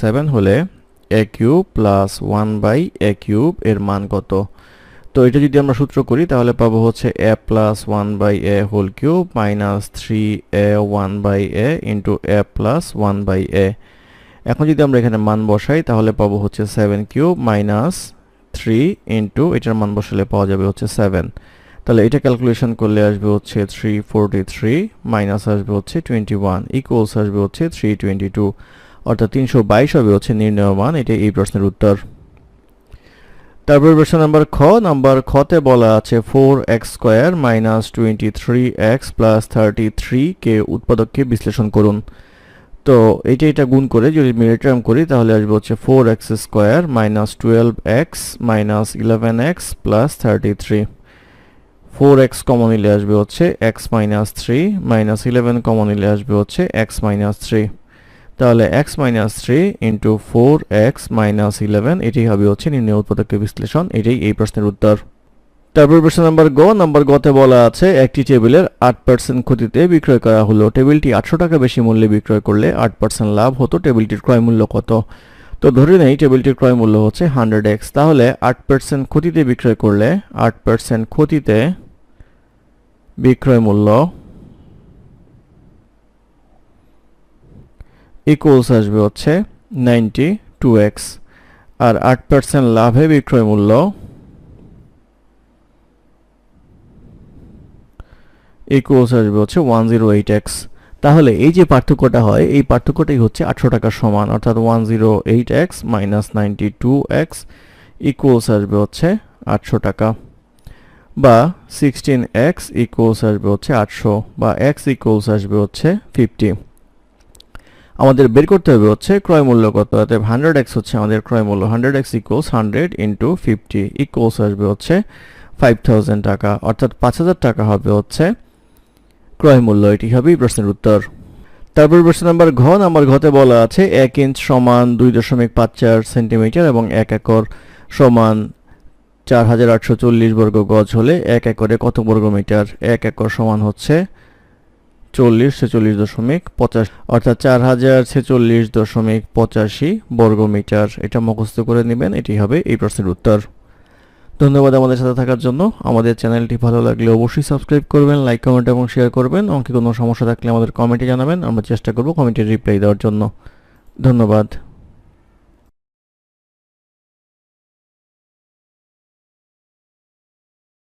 Seven হলে a cube plus one by a cube এর মান কত? তো এটা যদি আমরা সূত্র করি, তাহলে পাবো হচ্ছে a plus one by a whole cube minus three a one by a into a plus one by a এখন যদি আমরা এখানে মান বসাই, তাহলে পাবো হচ্ছে seven cube minus three into এটার মান বসালে পাওয়া যাবে হচ্ছে সেভেন তাহলে এটা ক্যালকুলেশন করলে আসবে হচ্ছে থ্রি ফোরটি থ্রি মাইনাস আসবে হচ্ছে টোয়েন্টি ওয়ান ইকুয়ালস আসবে হচ্ছে থ্রি টোয়েন্টি টু অর্থাৎ তিনশো বাইশ হবে হচ্ছে নির্ণয় মান এটা এই প্রশ্নের উত্তর। তারপর প্রশ্ন নাম্বার খ, নাম্বার খতে বলা আছে four x square minus twenty three x plus thirty three কে উৎপাদককে বিশ্লেষণ করুন। তো এটা এটা গুণ করে যদি মিডিল টার্ম করি, তাহলে আসবে হচ্ছে four x square minus twelve x minus eleven x plus thirty three four x common নিলে আসবে হচ্ছে x minus three minus eleven common নিলে আসবে হচ্ছে এক্স মাইনাস থ্রি তাহলে x minus three into four x minus eleven এটাই হবে হচ্ছে নির্ণয় উৎপাদকের বিশ্লেষণ, এটাই এই প্রশ্নের উত্তর। তারপর প্রশ্ন নাম্বার গ নাম্বার গতে বলা আছে, একটি টেবিলের আট পার্সেন্ট ক্ষতিতে বিক্রয় করা হলো। টেবিলটি আটশো টাকা বেশি মূল্যে বিক্রয় করলে আট পার্সেন্ট লাভ হতো, টেবিলটির ক্রয় মূল্য কত? তো ধরে নেই, টেবিলটির ক্রয় মূল্য হচ্ছে হান্ড্রেড এক্স তাহলে আট পার্সেন্ট ক্ষতিতে বিক্রয় করলে আট পার্সেন্ট ক্ষতিতে বিক্রয় মূল্য ইকুয়ালস আসবে হচ্ছে নাইনটি টু এক্স আর আট পার্সেন্ট লাভে বিক্রয় মূল্য ইকুয়ালস আসবে হচ্ছে ওয়ান জিরো এইট এক্স তাহলে এই যে পার্থক্যটা হয়, এই পার্থক্যটাই হচ্ছে আটশো টাকার সমান, অর্থাৎ one zero eight x minus ninety two x equals আসবে হচ্ছে আটশো টাকা। বা সিক্সটিন এক্স ইকুয়ালস আসবে হচ্ছে আটশো, বা এক্স ইকুয়ালস আসবে হচ্ছে ফিফটি আমাদের বের করতে হবে হচ্ছে ক্রয় মূল্য কত? অতএব হান্ড্রেড এক্স হচ্ছে আমাদের ক্রয় মূল্য। Hundred x equals hundred into fifty equals আসবে হচ্ছে ফাইভ থাউজেন্ড টাকা। অর্থাৎ পাঁচ হাজার টাকা হবে হচ্ছে ক্রয় মূল্য। এটি হবেই প্রশ্নের উত্তর। তারপর প্রশ্ন নাম্বার ঘ। নাম্বার ঘতে বলা আছে এক ইঞ্চ সমান দুই দশমিক পাঁচ চার সেন্টিমিটার এবং এক একর সমান চার হাজার আটশো চল্লিশ বর্গ গজ হলে এক একরে কত বর্গ মিটার এক একর সমান হচ্ছে চল্লিশ, ছেচল্লিশ দশমিক পঁচাশি, অর্থাৎ চার হাজার, ছেচল্লিশ দশমিক পঁচাশি বর্গমিটার। এটা মুখস্থ করে নেবেন, এটি হবে এই প্রশ্নের উত্তর। ধন্যবাদ আমাদের সাথে থাকার জন্য। আমাদের চ্যানেলটি ভালো লাগলে অবশ্যই সাবস্ক্রাইব করবেন, লাইক, কমেন্ট এবং শেয়ার করবেন। অঙ্কে কোনো সমস্যা থাকলে আমাদের কমেন্টে জানাবেন, আমরা চেষ্টা করব কমেন্টের রিপ্লাই দেওয়ার জন্য। ধন্যবাদ।